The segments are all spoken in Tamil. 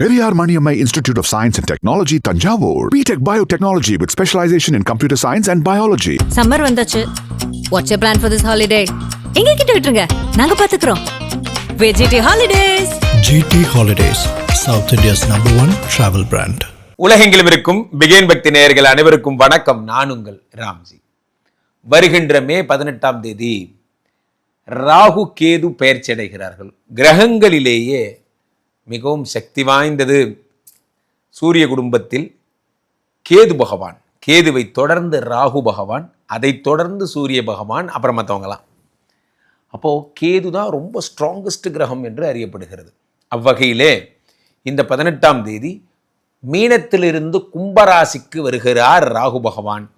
Periyar Maniammai Institute of Science and Technology, Tanjavur. BTech Biotechnology with specialization in computer science and biology. Summer வந்தாச்சு what's you plan for this holiday எங்க கிட்ட விட்டுருங்க நாங்க பாத்துக்கிறோம் VGT holidays GT Holidays, South India's number one travel brand. உலகெங்கிலும் இருக்கும் பிகேன் பக்தி நேயர்கள் அனைவருக்கும் வணக்கம் நான் உங்கள் ராம்ஜி வருகின்ற மே பதினெட்டாம் தேதி ராகு கேது பெயர்ச்சி அடைகிறார்கள் கிரகங்களிலேயே மிகவும் சக்தி வாய்ந்தது. சூரிய குடும்பத்தில் கேது பகவான். கேதுவை தொடர்ந்து ராகு பகவான் அதை தொடர்ந்து சூரிய பகவான் அப்புறம் மற்றவங்களாம் அப்போது கேது தான் ரொம்ப ஸ்ட்ராங்கஸ்ட் கிரகம் என்று அறியப்படுகிறது. அவ்வகையிலே இந்த பதினெட்டாம் தேதி மீனத்திலிருந்து கும்பராசிக்கு வருகிறார் ராகு பகவான்.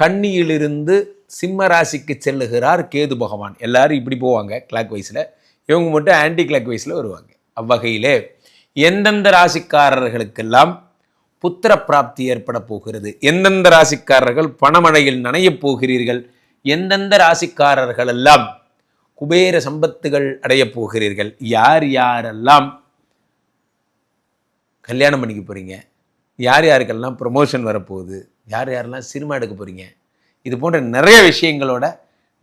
கன்னியிலிருந்து சிம்ம ராசிக்கு செல்லுகிறார் கேது பகவான். எல்லாரும் இப்படி போவாங்க கிளாக் வைஸில் இவங்க மட்டும் ஆன்டி கிளாக் வைஸில் வருவாங்க. அவ்வகையிலே எந்தெந்த ராசிக்காரர்களுக்கெல்லாம் புத்திர பிராப்தி ஏற்பட போகிறது? எந்தெந்த ராசிக்காரர்கள் பணமழையில் நனையப் போகிறீர்கள்? எந்தெந்த ராசிக்காரர்கள் எல்லாம் குபேர சம்பத்துகள் அடையப் போகிறீர்கள்? யார் யாரெல்லாம் கல்யாணம் பண்ணிக்க போகிறீங்க யார் யாருக்கெல்லாம் ப்ரொமோஷன் வரப்போகுது? யார் யாரெல்லாம் சினிமா எடுக்க போகிறீங்க இது போன்ற நிறைய விஷயங்களோட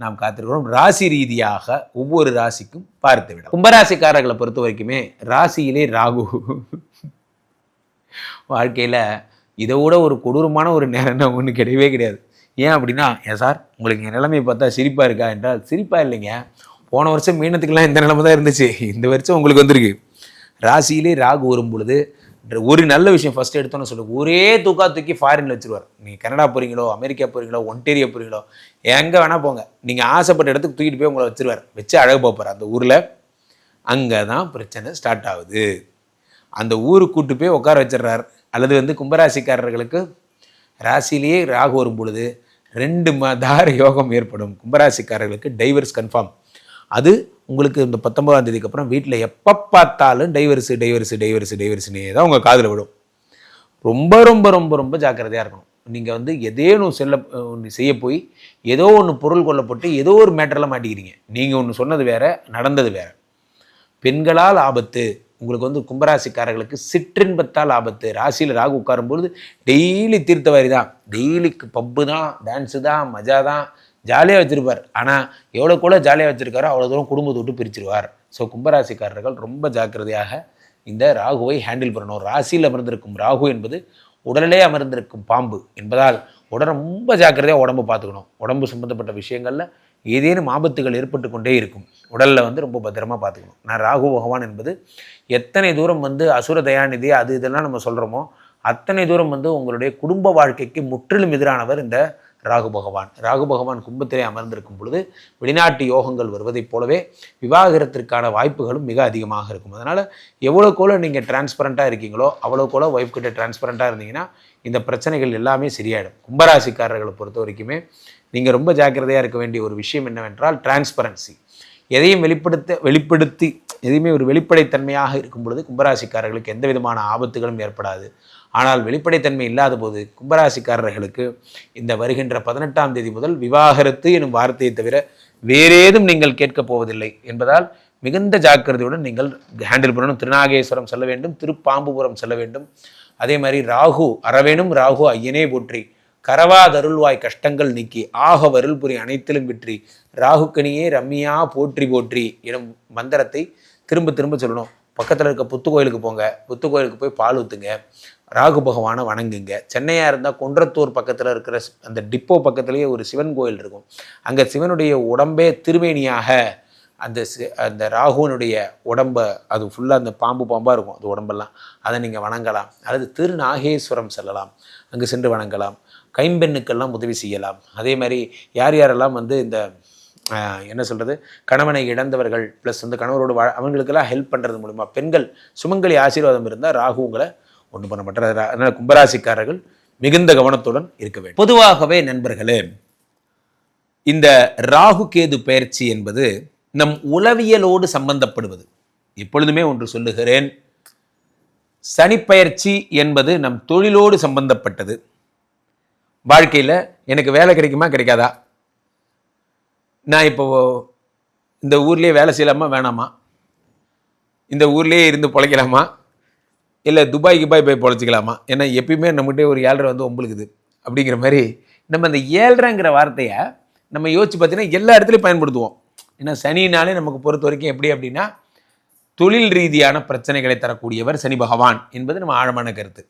நாம் காத்திருக்கிறோம். ராசி ரீதியாக ஒவ்வொரு ராசிக்கும் பார்த்து விட. கும்பராசிக்காரர்களை பொறுத்த வரைக்குமே ராசியிலே ராகு. வாழ்க்கையில் இதை விட ஒரு கொடூரமான ஒரு நேரம் ஒன்று கிடையவே கிடையாது. ஏன் அப்படின்னா ஏன் சார்? உங்களுக்கு என் நிலைமையை பார்த்தா சிரிப்பாக இருக்கா என்றால் சிரிப்பாக இல்லைங்க. போன வருஷம் மீனத்துக்கெல்லாம் இந்த நிலைமை தான் இருந்துச்சு. இந்த வருஷம் உங்களுக்கு வந்திருக்கு. ராசியிலே ராகு வரும் பொழுது ஒரு நல்ல விஷயம் ஃபஸ்ட் எடுத்தோன்னு சொல்லு. ஒரே தூக்கா தூக்கி ஃபாரினில் வச்சிருவார். நீங்கள் கனடா போகிறீங்களோ அமெரிக்கா போகிறீங்களோ ஒன்டேரியா போகிறீங்களோ எங்கே வேணால் போங்க. நீங்கள் ஆசைப்பட்ட இடத்துக்கு தூக்கிட்டு போய் உங்களை வச்சிருவார். வச்சு அழகு பார்ப்பார். அந்த ஊரில் அங்கே தான் பிரச்சனை ஸ்டார்ட் ஆகுது. அந்த ஊருக்கு கூட்டு போய் உட்கார வச்சிடுறார். அல்லது வந்து கும்பராசிக்காரர்களுக்கு ராசிலேயே ராகு வரும் பொழுது ரெண்டு மதார யோகம் ஏற்படும். கும்பராசிக்காரர்களுக்கு டைவர்ஸ் கன்ஃபார்ம் அது உங்களுக்கு இந்த பத்தொன்பதாம் தேதிக்கு அப்புறம் வீட்டில் எப்போ பார்த்தாலும் டைவர்ஸு டைவர்ஸு டைவர்ஸு டைவர்ஸுனே தான் உங்கள் காதில் விடும் ரொம்ப ரொம்ப ரொம்ப ரொம்ப ஜாக்கிரதையாக இருக்கணும். நீங்கள் வந்து ஏதேனும் செல்ல ஒன்று செய்ய போய் ஏதோ ஒன்று பொருள் கொல்லப்பட்டு ஏதோ ஒரு மேட்டரில் மாட்டிக்கிறீங்க. நீங்கள் ஒன்று சொன்னது வேற நடந்தது வேற. பெண்களால் ஆபத்து. உங்களுக்கு வந்து கும்பராசிக்காரர்களுக்கு சிற்றின்பத்தால் ஆபத்து. ராசியில் ராகு உட்காரும்பொழுது டெய்லி தீர்த்தவாரி தான். டெய்லிக்கு பப்பு தான் டான்ஸு தான் மஜா தான் ஜாலியாக வச்சுருப்பார். ஆனால் எவ்வளோ கூட ஜாலியாக வச்சுருக்காரோ அவ்வளோ தூரம் குடும்பத்தை விட்டு பிரிச்சிருவார். ஸோ கும்பராசிக்காரர்கள் ரொம்ப ஜாக்கிரதையாக இந்த ராகுவை ஹேண்டில் பண்ணணும். ராசியில் அமர்ந்திருக்கும் ராகு என்பது உடலிலே அமர்ந்திருக்கும் பாம்பு என்பதால் உடல் ரொம்ப ஜாக்கிரதையாக உடம்பு பார்த்துக்கணும். உடம்பு சம்மந்தப்பட்ட விஷயங்களில் ஏதேனும் ஆபத்துகள் ஏற்பட்டு கொண்டே இருக்கும். உடலில் வந்து ரொம்ப பத்திரமாக பார்த்துக்கணும். நான் ராகு பகவான் என்பது எத்தனை தூரம் வந்து அசுர தயாநிதி அது இதெல்லாம் நம்ம சொல்கிறோமோ அத்தனை தூரம் வந்து உங்களுடைய குடும்ப வாழ்க்கைக்கு முற்றிலும் எதிரானவர் இந்த ராகு பகவான். ராகு பகவான் கும்பத்திலே அமர்ந்திருக்கும் பொழுது வெளிநாட்டு யோகங்கள் வருவதைப் போலவே விவாகரத்திற்கான வாய்ப்புகளும் மிக அதிகமாக இருக்கும். அதனால் எவ்வளோக்கோல நீங்கள் டிரான்ஸ்பரண்ட்டாக இருக்கீங்களோ அவ்வளோக்கோல ஒய்ஃப் கிட்ட டிரான்ஸ்பரண்ட்டாக இருந்தீங்கன்னா இந்த பிரச்சனைகள் எல்லாமே சரியாயிடும். கும்பராசிக்காரர்களை பொறுத்த வரைக்குமே நீங்கள் ரொம்ப ஜாக்கிரதையாக இருக்க வேண்டிய ஒரு விஷயம் என்னவென்றால் டிரான்ஸ்பரன்சி எதையும் வெளிப்படுத்த வெளிப்படுத்தி எதையுமே ஒரு வெளிப்படைத்தன்மையாக இருக்கும் பொழுது கும்பராசிக்காரர்களுக்கு எந்த விதமான ஆபத்துகளும் ஏற்படாது. ஆனால் வெளிப்படைத்தன்மை இல்லாத போது கும்பராசிக்காரர்களுக்கு இந்த வருகின்ற பதினெட்டாம் தேதி முதல் விவாகரத்து எனும் வார்த்தையை தவிர வேறேதும் நீங்கள் கேட்கப் போவதில்லை என்பதால் மிகுந்த ஜாக்கிரதையுடன் நீங்கள் ஹேண்டில் பண்ணணும். திருநாகேஸ்வரம் செல்ல வேண்டும் திருப்பாம்புபுரம் செல்ல வேண்டும். அதே மாதிரி ராகு அறவேணும் ராகு ஐயனே போற்றி கரவாதருள்வாய் கஷ்டங்கள் நீக்கி ஆக வருள்புரி அனைத்திலும் வெற்றி ராகுக்கனியே ரம்மியா போற்றி போற்றி எனும் மந்திரத்தை திரும்ப திரும்ப சொல்லணும். பக்கத்தில் இருக்க புத்து கோயிலுக்கு போங்க புத்து கோயிலுக்கு போய் பால் ஊற்றுங்க ராகு பகவானை வணங்குங்க. சென்னையாக இருந்தால் குன்றத்தூர் பக்கத்தில் இருக்கிற அந்த டிப்போ பக்கத்துலேயே ஒரு சிவன் கோயில் இருக்கும். அங்கே சிவனுடைய உடம்பே திருவேணியாக அந்த அந்த ராகுவனுடைய உடம்பை அது ஃபுல்லாக அந்த பாம்பு பாம்பாக இருக்கும் அது உடம்பெல்லாம். அதை நீங்கள் வணங்கலாம். அல்லது திருநாகேஸ்வரம் செல்லலாம். அங்கே சென்று வணங்கலாம். கைம்பெண்ணுக்கெல்லாம் உதவி செய்யலாம். அதே மாதிரி யார் யாரெல்லாம் வந்து இந்த என்ன சொல்கிறது கணவனை இழந்தவர்கள் ப்ளஸ் வந்து கணவரோடு வா அவங்களுக்கெல்லாம் ஹெல்ப் பண்ணுறது மூலிமா பெண்கள் சுமங்கலி ஆசீர்வாதம் இருந்தால் ராகு உங்களை ஒன்றும் பண்ண மாட்டார். அதனால் கும்பராசிக்காரர்கள் மிகுந்த கவனத்துடன் இருக்க வேண்டும். பொதுவாகவே நண்பர்களே இந்த ராகு கேது பயிற்சி என்பது நம் உளவியலோடு சம்பந்தப்படுவது. எப்பொழுதுமே ஒன்று சொல்லுகிறேன் சனிப்பயிற்சி என்பது நம் தொழிலோடு சம்பந்தப்பட்டது. வாழ்க்கையில் எனக்கு வேலை கிடைக்குமா? கிடைக்காதா? நான் இப்போ இந்த ஊர்லேயே வேலை செய்யலாமா? வேணாமா? இந்த ஊர்லேயே இருந்து பிழைக்கலாமா? இல்லை துபாய் கிபாய் போய் பொழைச்சிக்கலாமா? ஏன்னா எப்பயுமே நம்மகிட்டே ஒரு ஏழ்ரை வந்து ஒம்பளுக்குது அப்படிங்கிற மாதிரி நம்ம அந்த ஏழ்ரைங்கிற வார்த்தையை நம்ம யோசிச்சு பார்த்தீங்கன்னா எல்லா இடத்துலையும் பயன்படுத்துவோம். ஏன்னா சனினாலே நமக்கு பொறுத்த வரைக்கும் எப்படி அப்படின்னா தொழில் ரீதியான பிரச்சனைகளை தரக்கூடியவர் சனி பகவான் என்பது நம்ம ஆழமான கருத்து.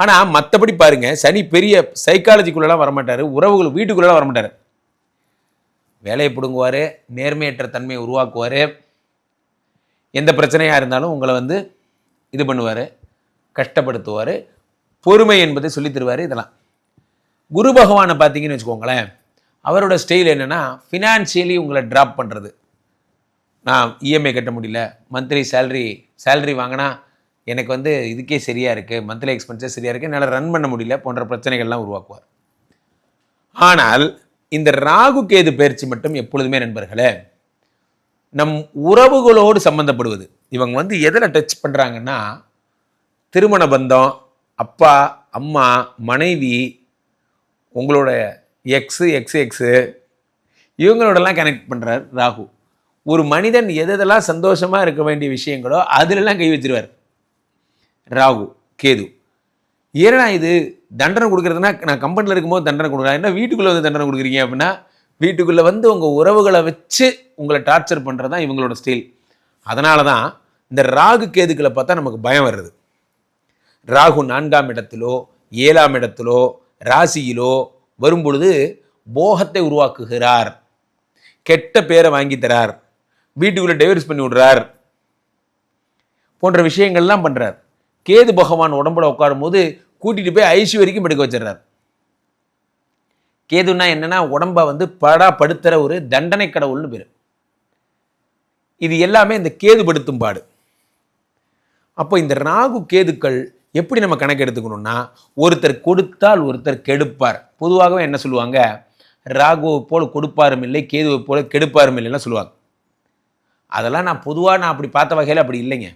ஆனால் மற்றபடி பாருங்க சனி பெரிய சைக்காலஜிக்குள்ளெல்லாம் வரமாட்டார் உறவுகள் வீட்டுக்குள்ளெல்லாம் வரமாட்டார். வேலையை பிடுங்குவார் நேர்மையற்ற தன்மையை உருவாக்குவார். எந்த பிரச்சனையாக இருந்தாலும் உங்களை வந்து இது பண்ணுவார் கஷ்டப்படுத்துவார் பொறுமை என்பதை சொல்லித் தருவார் இதெல்லாம். குரு பகவானை பார்த்தீங்கன்னு வச்சுக்கோங்களேன் அவரோட ஸ்டைல் என்னென்னா ஃபினான்ஷியலி உங்களை ட்ராப் பண்ணுறது நான் இஎம்ஐ கட்ட முடியல மந்த்லி சேல்ரி சேல்ரி வாங்கினா எனக்கு வந்து இதுக்கே சரியாக இருக்குது மந்த்லி எக்ஸ்பென்சஸ் சரியாக இருக்குது என்னால் ரன் பண்ண முடியல போன்ற பிரச்சனைகள்லாம் உருவாக்குவார். ஆனால் இந்த ராகு கேது பயிற்சி மட்டும் எப்பொழுதுமே நண்பர்களே நம் உறவுகளோடு சம்மந்தப்படுவது இவங்க வந்து எதில் டச் பண்ணுறாங்கன்னா திருமண பந்தம் அப்பா அம்மா மனைவி உங்களோட எக்ஸு எக்ஸ் எக்ஸு இவங்களோடலாம் கனெக்ட் பண்ணுறார் ராகு. ஒரு மனிதன் எதெல்லாம் சந்தோஷமாக இருக்க வேண்டிய விஷயங்களோ அதிலெல்லாம் கை வச்சிருவார். ராகு கேது. ஏன்னா இது தண்டனை கொடுக்குறதுனா நான் கம்பெனியில் இருக்கும்போது தண்டனை கொடுக்குறேன் என்ன வீட்டுக்குள்ளே வந்து தண்டனை கொடுக்குறீங்க அப்படின்னா வீட்டுக்குள்ளே வந்து உங்கள் உறவுகளை வச்சு உங்களை டார்ச்சர் பண்ணுறது தான் இவங்களோட ஸ்டைல் அதனால தான் இந்த ராகு கேதுக்களை பார்த்தா நமக்கு பயம் வருது ராகு நான்காம் இடத்திலோ ஏழாம் இடத்திலோ ராசியிலோ வரும்பொழுது போகத்தை உருவாக்குகிறார். கெட்ட பேரை வாங்கி தரார். வீட்டுக்குள்ளே டைவர்ஸ் பண்ணி விடுறார். போன்ற விஷயங்கள்லாம் பண்ணுறார் கேது பகவான் உடம்புல உட்காரும் போது கூட்டிகிட்டு போய் ஐசி வரைக்கும் படுக்க வச்சிடுறாரு. கேதுன்னா என்னன்னா உடம்ப வந்து படா படுத்துற ஒரு தண்டனை கடவுள்னு பேர். இது எல்லாமே இந்த கேது படுத்தும் பாடு. அப்போ இந்த ராகு கேதுக்கள் எப்படி நம்ம கணக்கு எடுத்துக்கணும்னா ஒருத்தர் கொடுத்தால் ஒருத்தர் கெடுப்பார். பொதுவாகவே என்ன சொல்லுவாங்க? ராகுவை போல கொடுப்பாரும் இல்லை கேதுவை போல கெடுப்பாரும் இல்லைன்னா சொல்லுவாங்க. அதெல்லாம் நான் பொதுவாக நான் அப்படி பார்த்த வகையில் அப்படி இல்லைங்க.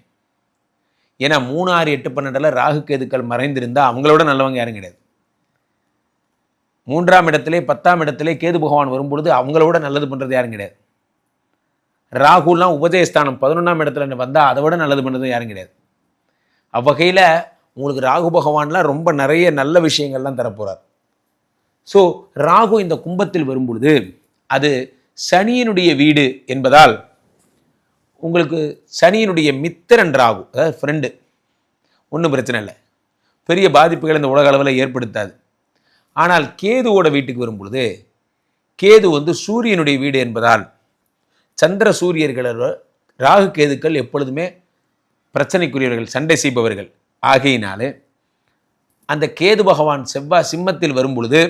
ஏன்னா மூணு ஆறு எட்டு பன்னெண்டில் ராகு கேதுக்கள் மறைந்திருந்தால் அவங்களோட நல்லவங்க யாரும் கிடையாது. மூன்றாம் இடத்திலே பத்தாம் இடத்திலே கேது பகவான் வரும்பொழுது அவங்களோட நல்லது பண்ணுறது யாரும் கிடையாது. ராகுலாம் உபதேஸ்தானம் பதினொன்றாம் இடத்துல வந்தால் அதை விட நல்லது பண்ணுறது யாரும் கிடையாது. அவ்வகையில் உங்களுக்கு ராகு பகவான்லாம் ரொம்ப நிறைய நல்ல விஷயங்கள்லாம் தரப்போகிறார் ஸோ ராகு இந்த கும்பத்தில் வரும்பொழுது அது சனியினுடைய வீடு என்பதால் உங்களுக்கு சனியினுடைய மித்திரன் ராகு அதாவது ஃப்ரெண்டு ஒன்றும் பிரச்சனை இல்லை. பெரிய பாதிப்புகள் இந்த உலக அளவில் ஏற்படுத்தாது. ஆனால் கேதுவோட வீட்டுக்கு வரும்பொழுது கேது வந்து சூரியனுடைய வீடு என்பதால் சந்திர சூரியர்களோட ராகு கேதுக்கள் எப்பொழுதுமே பிரச்சனைக்குரியவர்கள் சண்டை செய்பவர்கள். ஆகையினாலே அந்த கேது பகவான் செவ்வாய் சிம்மத்தில் வரும்பொழுது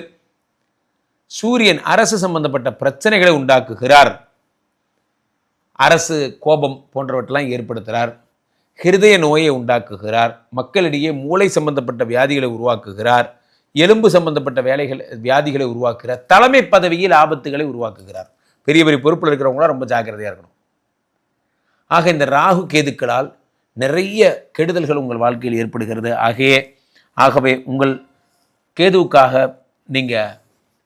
சூரியன் அரசு சம்பந்தப்பட்ட பிரச்சனைகளை உண்டாக்குகிறார். அரசு கோபம் போன்றவற்றெல்லாம் ஏற்படுத்துகிறார். ஹிருதய நோயை உண்டாக்குகிறார். மக்களிடையே மூளை சம்பந்தப்பட்ட வியாதிகளை உருவாக்குகிறார். எலும்பு சம்பந்தப்பட்ட வேலைகள் வியாதிகளை உருவாக்குகிறார். தலைமை பதவியில் ஆபத்துகளை உருவாக்குகிறார். பெரிய பெரிய பொறுப்பில் இருக்கிறவங்களாம் ரொம்ப ஜாக்கிரதையாக இருக்கணும். ஆக இந்த ராகு கேதுக்களால் நிறைய கெடுதல்கள் உங்கள் வாழ்க்கையில் ஏற்படுகிறது. ஆகையே ஆகவே உங்கள் கேதுவுக்காக நீங்கள்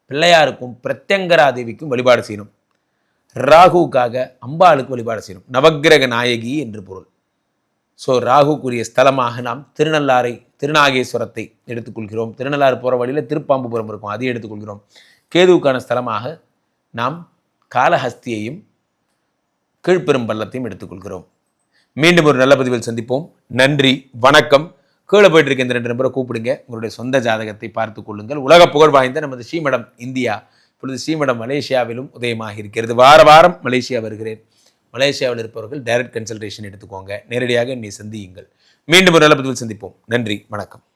பிள்ளையாருக்கும் பிரத்யங்கரா தேவிக்கும் வழிபாடு செய்யணும். ராகுவுக்காக அம்பாளுக்கு வழிபாடு செய்யணும். நவக்கிரக நாயகி என்று பொருள். ஸோ ராகுக்குரிய ஸ்தலமாக நாம் திருநள்ளாறை திருநாகேஸ்வரத்தை எடுத்துக்கொள்கிறோம். திருநள்ளாறு போகிற வழியில் திருப்பாம்புபுரம் இருக்கும் அதை எடுத்துக்கொள்கிறோம். கேதுவுக்கான ஸ்தலமாக நாம் காலஹஸ்தியையும் கீழ்பெரும்பள்ளத்தையும் எடுத்துக்கொள்கிறோம். மீண்டும் ஒரு நல்ல பதிவில் சந்திப்போம். நன்றி வணக்கம். கீழே போயிட்டு இருக்க இந்த ரெண்டு நம்பரை கூப்பிடுங்க. உங்களுடைய சொந்த ஜாதகத்தை பார்த்து கொள்ளுங்கள். உலக புகழ் வாய்ந்த நமது ஸ்ரீமடம் இந்தியா இப்பொழுது சீமடம் மலேசியாவிலும் உதயமாக இருக்கிறது. வார வாரம் மலேசியா வருகிறேன். மலேசியாவில் இருப்பவர்கள் டைரக்ட் கன்சல்டேஷன் எடுத்துக்கோங்க. நேரடியாக என்னை சந்தியுங்கள். மீண்டும் ஒரு நல்ல பதிவில் சந்திப்போம். நன்றி. வணக்கம்.